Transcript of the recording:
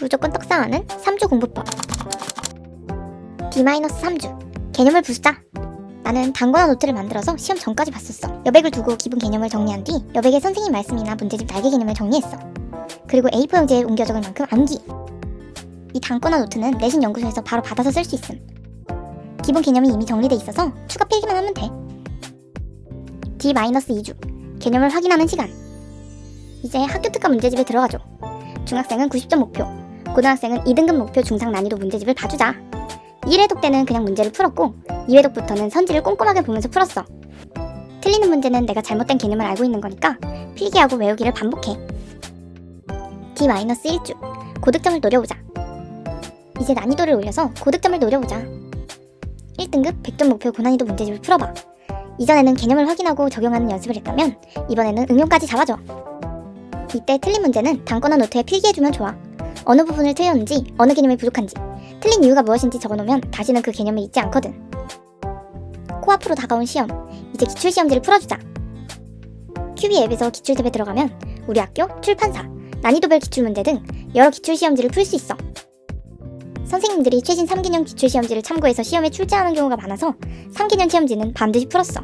무조건 떡상하는 3주 공부법. D-3주. 개념을 부수자. 나는 단권화 노트를 만들어서 시험 전까지 봤었어. 여백을 두고 기본 개념을 정리한 뒤 여백에 선생님 말씀이나 문제집 날개 개념을 정리했어. 그리고 A4 용지에 옮겨 적을 만큼 암기. 이 단권화 노트는 내신 연구소에서 바로 받아서 쓸 수 있음. 기본 개념이 이미 정리돼 있어서 추가 필기만 하면 돼. D-2주. 개념을 확인하는 시간. 이제 학교 특강 문제집에 들어가죠 중학생은 90점 목표 고등학생은 2등급 목표 중상 난이도 문제집을 봐주자 1회독 때는 그냥 문제를 풀었고 2회독부터는 선지를 꼼꼼하게 보면서 풀었어. 틀리는 문제는 내가 잘못된 개념을 알고 있는 거니까 필기하고 외우기를 반복해. D-1주 고득점을 노려보자. 이제 난이도를 올려서 고득점을 노려보자. 1등급 100점 목표 고난이도 문제집을 풀어봐. 이전에는 개념을 확인하고 적용하는 연습을 했다면 이번에는 응용까지 잡아줘. 이때 틀린 문제는 단권화 노트에 필기해주면 좋아. 어느 부분을 틀렸는지, 어느 개념이 부족한지, 틀린 이유가 무엇인지 적어놓으면 다시는 그 개념을 잊지 않거든. 코앞으로 다가온 시험, 이제 기출시험지를 풀어주자. 큐비 앱에서 기출탭에 들어가면 우리 학교, 출판사, 난이도별 기출문제 등 여러 기출시험지를 풀 수 있어. 선생님들이 최신 3개년 기출시험지를 참고해서 시험에 출제하는 경우가 많아서 3개년 시험지는 반드시 풀었어.